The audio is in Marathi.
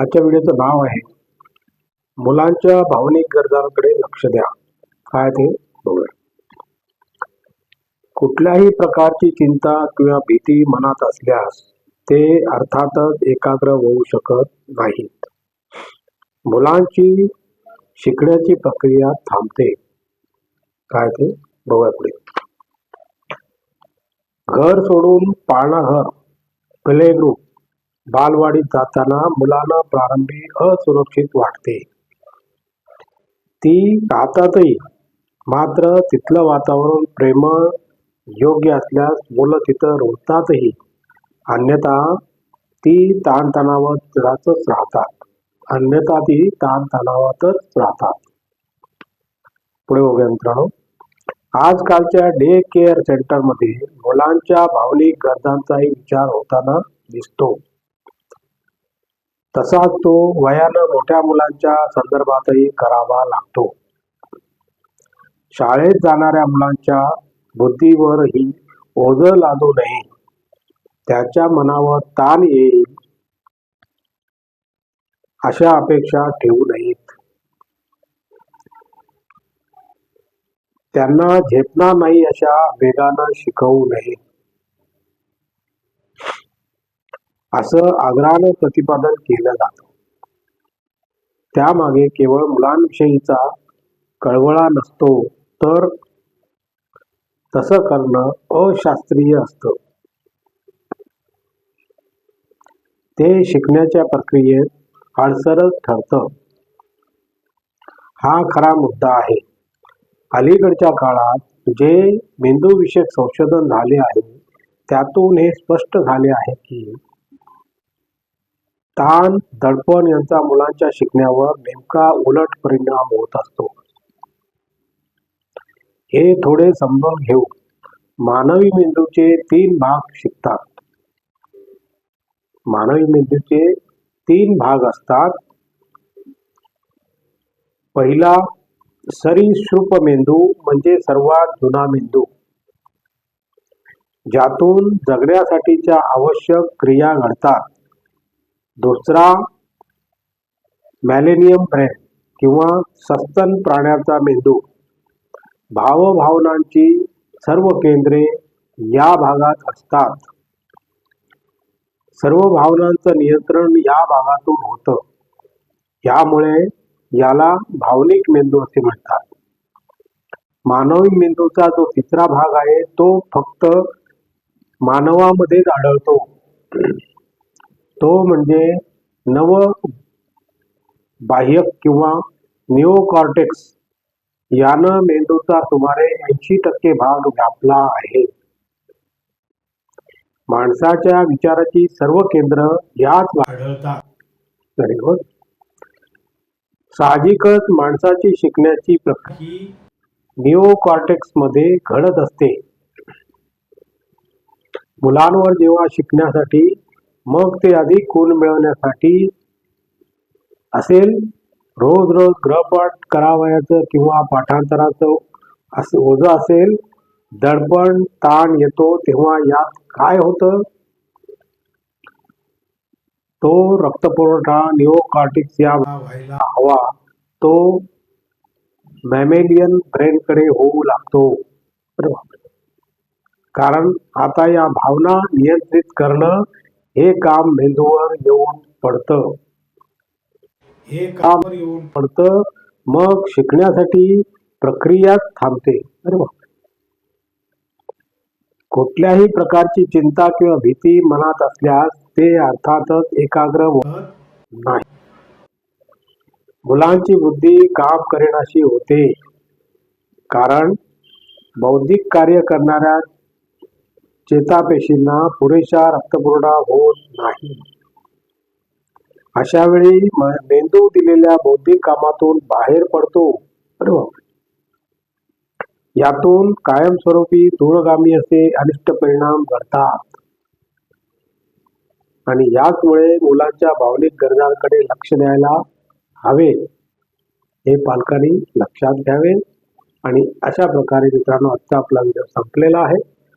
आजच्या व्हिडिओचं नाव आहे मुलांच्या भावनिक गरजांकडे लक्ष द्या. काय ते बघूया. कुठल्याही प्रकारची चिंता किंवा भीती मनात असल्यास ते अर्थातच एकाग्र होऊ शकत नाहीत. मुलांची शिकण्याची प्रक्रिया थांबते. काय ते बघूया पुढे. घर सोडून पाळणाघर प्ले ग्रुप. बालवाडीत जाताना मुलांना प्रारंभी असुरक्षित वाटते. ती राहतातही मात्र तिथलं वातावरण प्रेमळ योग्य असल्यास मुलं तिथं रुळतातही अन्यथा ती ताणतणावातच राहतात. अन्यथा ती ताणतणावातच राहतात. पुढे बघूया मित्रांनो. आजकालच्या डे केअर सेंटरमध्ये मुलांच्या भावनिक गरजांचाही विचार होताना दिसतो. तसाच तो वयानं मोठ्या मुलांच्या संदर्भातही करावा लागतो. शाळेत जाणाऱ्या मुलांच्या बुद्धीवरही ओझ लादू नये. त्याच्या मनावर ताण येईल. अशा अपेक्षा ठेवू नयेत. त्यांना झेपणार नाही अशा वेगानं शिकवू नये असं आग्रहानं प्रतिपादन केलं जातं. त्यामागे केवळ मुलांविषयीचा कळवळा नसतो तर तसं करणं अशास्त्रीय असतं. ते शिकण्याच्या प्रक्रियेत अडसरच ठरतं. हा खरा मुद्दा आहे. अलीकडच्या काळात जे मेंदूविषयक संशोधन झाले आहे त्यातून हे स्पष्ट झाले आहे की ताण दडपण यांचा मुलांच्या शिकण्यावर नेमका उलट परिणाम होत असतो. हे थोडे समजून घेऊ. मानवी मेंदूचे तीन भाग शिकतात. मानवी मेंदूचे तीन भाग असतात. पहिला सरीसृप मेंदू म्हणजे सर्वात जुना मेंदू. ज्यातून जगण्यासाठीच्या आवश्यक क्रिया घडतात. दुसरा मॅलेनियम ब्रेन किंवा सस्तन प्राण्याचा मेंदू. भावभावनांची सर्व केंद्रे या भागात असतात. सर्व भावनांचं नियंत्रण या भागातून होतं. यामुळे याला भावनिक मेंदू असे म्हणतात. मानवी मेंदूचा जो तिसरा भाग आहे तो फक्त मानवामध्येच आढळतो. तो म्हणजे नव बाह्यक किंवा निओकॉर्टेक्स यानं मेंदूचा सुमारे ऐंशी टक्के भाग व्यापला आहे. माणसाच्या विचाराची सर्व केंद्र याच आढळतात. साहजिकच माणसाची शिकण्याची प्रक्रिया निओकॉर्टेक्समध्ये घडत असते. मुलांवर जेव्हा शिकण्यासाठी मग ते अधिक गुण मिळवण्यासाठी असेल. रोज रोज ग्रहपाठ करावयाचं किंवा पाठांतराचं असं ओझं असेल. दडपण ताण येतो तेव्हा यात काय होतं? तो रक्तपुरवठा निओकार्टिक्स या व्हायला हवा. तो मॅमेलियन ब्रेनकडे होऊ लागतो. कारण आता या भावना नियंत्रित करणं हे काम मेंदूवर येऊन पडतं. हे काम येऊन पडतं. मग शिकण्यासाठी प्रक्रिया थांबते. अरे. कुठल्याही प्रकारची चिंता किंवा भीती मनात असल्यास ते अर्थातच एकाग्र होत नाही. मुलांची बुद्धी काम करेनाशी होते. कारण बौद्धिक कार्य करणाऱ्या चेतापेशींना पुरेशा रक्तपुरवठा होत नाही. अशा वेळी मेंदू दिलेल्या बौद्धिक कामातून बाहेर पडतो. यातून कायमस्वरूपी दूरगामी असे अनिष्ट परिणाम घडतात. आणि याचमुळे मुलांच्या भावनिक गरजांकडे लक्ष द्यायला हवे. हे पालकांनी लक्षात घ्यावे. आणि अशा प्रकारे मित्रांनो आजचा आपला व्हिडिओ संपलेला आहे.